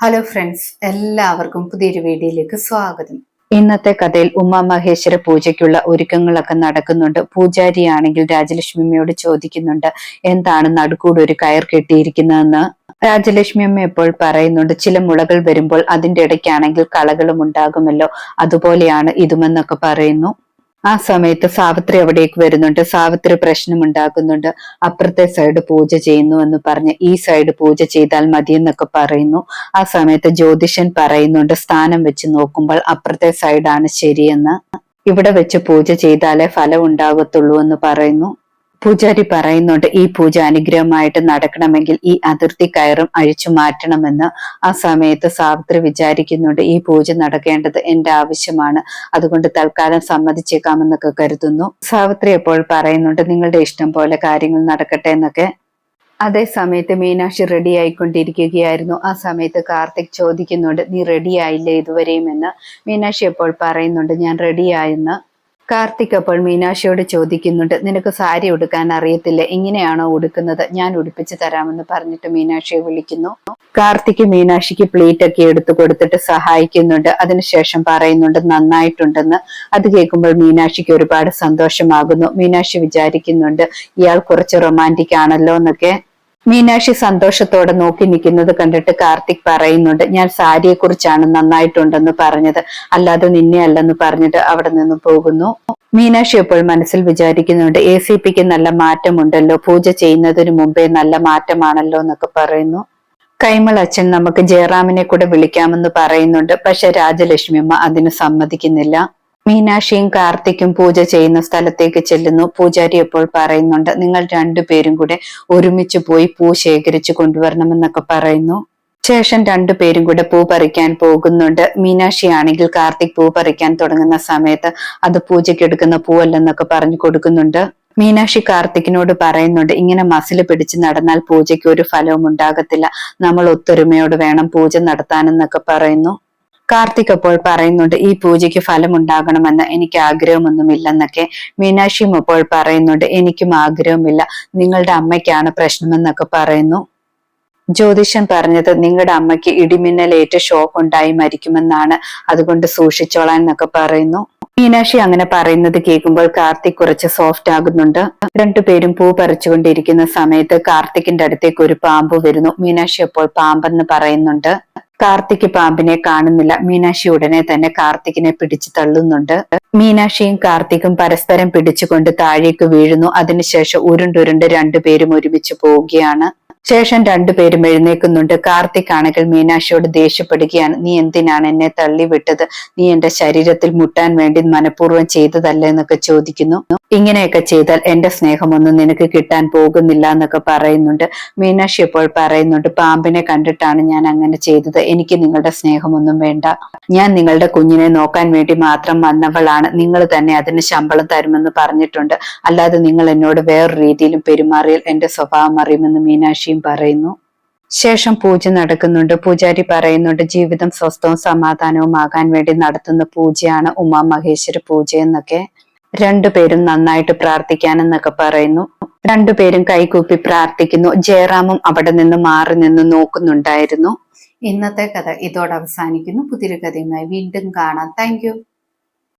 Hello friends എല്ലാവർക്കും പുതിയൊരു വീഡിയോയിലേക്ക് സ്വാഗതം. ഇന്നത്തെ കഥയിൽ ഉമാ മഹേശ്വര പൂജയ്ക്കുള്ള ഒരുക്കങ്ങളൊക്കെ നടക്കുന്നുണ്ട്. പൂജാരിയാണെങ്കിൽ രാജലക്ഷ്മിയമ്മയോട് ചോദിക്കുന്നുണ്ട് എന്താണ് നടുക്കൂടെ ഒരു കയർ കെട്ടിയിരിക്കുന്നതെന്ന്? രാജലക്ഷ്മി അമ്മ എപ്പോൾ പറയുന്നുണ്ട് ചില മുളകൾ വരുമ്പോൾ അതിന്റെ ഇടയ്ക്കാണെങ്കിൽ കളകളും ഉണ്ടാകുമല്ലോ. അതുപോലെയാണ് ഇതുമെന്നൊക്കെ പറയുന്നു. ആ സമയത്ത് സാവിത്രി അവിടേക്ക് വരുന്നുണ്ട്. സാവിത്രി പ്രശ്നം ഉണ്ടാക്കുന്നുണ്ട്. അപ്പുറത്തെ സൈഡ് പൂജ ചെയ്യുന്നു എന്ന് പറഞ്ഞ് ഈ സൈഡ് പൂജ ചെയ്താൽ മതി എന്നൊക്കെ പറയുന്നു. ആ സമയത്ത് ജ്യോതിഷൻ പറയുന്നുണ്ട് സ്ഥാനം വെച്ച് നോക്കുമ്പോൾ അപ്പുറത്തെ സൈഡാണ് ശരിയെന്ന്. ഇവിടെ വെച്ച് പൂജ ചെയ്താലേ ഫലം ഉണ്ടാകത്തുള്ളൂ എന്ന് പറയുന്നു. പൂജാരി പറയുന്നുണ്ട് ഈ പൂജ അനുഗ്രഹമായിട്ട് നടക്കണമെങ്കിൽ ഈ അതിർത്തി കയറും അഴിച്ചു മാറ്റണമെന്ന് ആ സമയത്ത് സാവിത്രി വിചാരിക്കുന്നുണ്ട്. ഈ പൂജ നടക്കേണ്ടത് എന്റെ ആവശ്യമാണ്. അതുകൊണ്ട് തൽക്കാലം സമ്മതിച്ചേക്കാമെന്നൊക്കെ കരുതുന്നു. സാവിത്രി എപ്പോൾ പറയുന്നുണ്ട് നിങ്ങളുടെ ഇഷ്ടം പോലെ കാര്യങ്ങൾ നടക്കട്ടെ എന്നൊക്കെ. അതേ സമയത്ത് മീനാക്ഷി റെഡി ആയിക്കൊണ്ടിരിക്കുകയായിരുന്നു. ആ സമയത്ത് കാർത്തിക് ചോദിക്കുന്നുണ്ട് നീ റെഡി ആയില്ലേ ഇതുവരെയും? എന്ന്. മീനാക്ഷി എപ്പോൾ പറയുന്നുണ്ട് ഞാൻ റെഡിയായെന്ന് കാർത്തിക് അപ്പോൾ മീനാക്ഷിയോട് ചോദിക്കുന്നുണ്ട് നിനക്ക് സാരി ഉടുക്കാൻ അറിയത്തില്ല? ഇങ്ങനെയാണോ ഉടുക്കുന്നത്? ഞാൻ ഉടുപ്പിച്ചു തരാമെന്ന് പറഞ്ഞിട്ട് മീനാക്ഷിയെ വിളിക്കുന്നു. കാർത്തിക് മീനാക്ഷിക്ക് പ്ലേറ്റ് ഒക്കെ എടുത്തു കൊടുത്തിട്ട് സഹായിക്കുന്നുണ്ട്. അതിനുശേഷം പറയുന്നുണ്ട് നന്നായിട്ടുണ്ടെന്ന്. അത് കേൾക്കുമ്പോൾ മീനാക്ഷിക്ക് ഒരുപാട് സന്തോഷമാകുന്നു. മീനാക്ഷി വിചാരിക്കുന്നുണ്ട് ഇയാൾ കുറച്ച് റൊമാന്റിക് ആണല്ലോ എന്നൊക്കെ. മീനാക്ഷി സന്തോഷത്തോടെ നോക്കി നിൽക്കുന്നത് കണ്ടിട്ട് കാർത്തിക് പറയുന്നുണ്ട് ഞാൻ സാരിയെ കുറിച്ചാണ് നന്നായിട്ടുണ്ടെന്ന് പറഞ്ഞത്. അല്ലാതെ നിന്നെ അല്ലെന്ന് പറഞ്ഞിട്ട് അവിടെ നിന്ന് പോകുന്നു. മീനാക്ഷി എപ്പോൾ മനസ്സിൽ വിചാരിക്കുന്നുണ്ട് എ സി പിക്ക് നല്ല മാറ്റമുണ്ടല്ലോ. പൂജ ചെയ്യുന്നതിന് മുമ്പേ നല്ല മാറ്റമാണല്ലോ എന്നൊക്കെ പറയുന്നു. കൈമൾ അച്ഛൻ നമുക്ക് ജയറാമിനെ കൂടെ വിളിക്കാമെന്ന് പറയുന്നുണ്ട്. പക്ഷെ രാജലക്ഷ്മി അമ്മ അതിന് സമ്മതിക്കുന്നില്ല. മീനാക്ഷിയും കാർത്തിക്കും പൂജ ചെയ്യുന്ന സ്ഥലത്തേക്ക് ചെല്ലുന്നു. പൂജാരി എപ്പോൾ പറയുന്നുണ്ട് നിങ്ങൾ രണ്ടുപേരും കൂടെ ഒരുമിച്ച് പോയി പൂ ശേഖരിച്ചു കൊണ്ടുവരണമെന്നൊക്കെ പറയുന്നു. ശേഷം രണ്ടുപേരും കൂടെ പൂ പറിക്കാൻ പോകുന്നുണ്ട്. മീനാക്ഷി ആണെങ്കിൽ കാർത്തിക് പൂ പറിക്കാൻ തുടങ്ങുന്ന സമയത്ത് അത് പൂജയ്ക്ക് എടുക്കുന്ന പൂവല്ലെന്നൊക്കെ പറഞ്ഞു കൊടുക്കുന്നുണ്ട്. മീനാക്ഷി കാർത്തിക്കിനോട് പറയുന്നുണ്ട് ഇങ്ങനെ മസിൽ പിടിച്ച് നടന്നാൽ പൂജയ്ക്ക് ഒരു ഫലവും ഉണ്ടാകത്തില്ല. നമ്മൾ ഒത്തൊരുമയോട് വേണം പൂജ നടത്താനെന്നൊക്കെ പറയുന്നു. കാർത്തിക് അപ്പോൾ പറയുന്നുണ്ട് ഈ പൂജയ്ക്ക് ഫലമുണ്ടാകണമെന്ന് എനിക്ക് ആഗ്രഹമൊന്നുമില്ലെന്നൊക്കെ മീനാക്ഷിയും അപ്പോൾ പറയുന്നുണ്ട് എനിക്കും ആഗ്രഹമില്ല നിങ്ങളുടെ അമ്മയ്ക്കാണ് പ്രശ്നമെന്നൊക്കെ പറയുന്നു. ജ്യോതിഷൻ പറഞ്ഞത് നിങ്ങളുടെ അമ്മയ്ക്ക് ഇടിമിന്നലേറ്റ് ഷോക്ക് ഉണ്ടായി മരിക്കുമെന്നാണ് അതുകൊണ്ട് സൂക്ഷിച്ചോളാൻ എന്നൊക്കെ പറയുന്നു. മീനാക്ഷി അങ്ങനെ പറയുന്നത് കേൾക്കുമ്പോൾ കാർത്തിക് കുറച്ച് സോഫ്റ്റ് ആകുന്നുണ്ട്. രണ്ടുപേരും പൂ പറിച്ചുകൊണ്ടിരിക്കുന്ന സമയത്ത് കാർത്തിക്കിന്റെ അടുത്തേക്ക് ഒരു പാമ്പ് വരുന്നു. മീനാക്ഷി അപ്പോൾ പാമ്പെന്ന് പറയുന്നുണ്ട്. കാർത്തിക് പാമ്പിനെ കാണുന്നില്ല. മീനാക്ഷി ഉടനെ തന്നെ കാർത്തികിനെ പിടിച്ചു തള്ളുന്നുണ്ട്. മീനാക്ഷിയും കാർത്തികും പരസ്പരം പിടിച്ചുകൊണ്ട് താഴേക്ക് വീഴുന്നു. അതിനുശേഷം ഉരുണ്ടുരുണ്ട് രണ്ടുപേരും ഒരുമിച്ച് പോവുകയാണ്. ശേഷം രണ്ടുപേരും എഴുന്നേക്കുന്നുണ്ട് കാർത്തിക് ആണെങ്കിൽ മീനാക്ഷിയോട് ദേഷ്യപ്പെടുകയാണ്. നീ എന്തിനാണ് എന്നെ തള്ളിവിട്ടത്? നീ എന്റെ ശരീരത്തിൽ മുട്ടാൻ വേണ്ടി മനഃപൂർവം ചെയ്തതല്ല? എന്നൊക്കെ ചോദിക്കുന്നു. ഇങ്ങനെയൊക്കെ ചെയ്താൽ എന്റെ സ്നേഹമൊന്നും നിനക്ക് കിട്ടാൻ പോകുന്നില്ല എന്നൊക്കെ പറയുന്നുണ്ട്. മീനാക്ഷി ഇപ്പോൾ പറയുന്നുണ്ട് പാമ്പിനെ കണ്ടിട്ടാണ് ഞാൻ അങ്ങനെ ചെയ്തത്. എനിക്ക് നിങ്ങളുടെ സ്നേഹമൊന്നും വേണ്ട. ഞാൻ നിങ്ങളുടെ കുഞ്ഞിനെ നോക്കാൻ വേണ്ടി മാത്രം വന്നവളാണ്. നിങ്ങൾ തന്നെ അതിന് ശമ്പളം തരുമെന്ന് പറഞ്ഞിട്ടുണ്ട്. അല്ലാതെ നിങ്ങൾ എന്നോട് വേറെ രീതിയിലും പെരുമാറിയാൽ എന്റെ സ്വഭാവം അറിയുമെന്ന് മീനാക്ഷിയും പറയുന്നു. ശേഷം പൂജ നടക്കുന്നുണ്ട്. പൂജാരി പറയുന്നുണ്ട് ജീവിതം സ്വസ്ഥവും സമാധാനവും ആകാൻ വേണ്ടി നടത്തുന്ന പൂജയാണ് ഉമാ മഹേശ്വര പൂജ എന്നൊക്കെ. രണ്ടുപേരും നന്നായിട്ട് പ്രാർത്ഥിക്കാനെന്നൊക്കെ പറയുന്നു. രണ്ടുപേരും കൈകൂപ്പി പ്രാർത്ഥിക്കുന്നു. ജയറാമും അവിടെ നിന്ന് മാറി നിന്ന് നോക്കുന്നുണ്ടായിരുന്നു. ഇന്നത്തെ കഥ ഇതോടെ അവസാനിക്കുന്നു. പുതിയൊരു കഥയുമായി വീണ്ടും കാണാം. താങ്ക്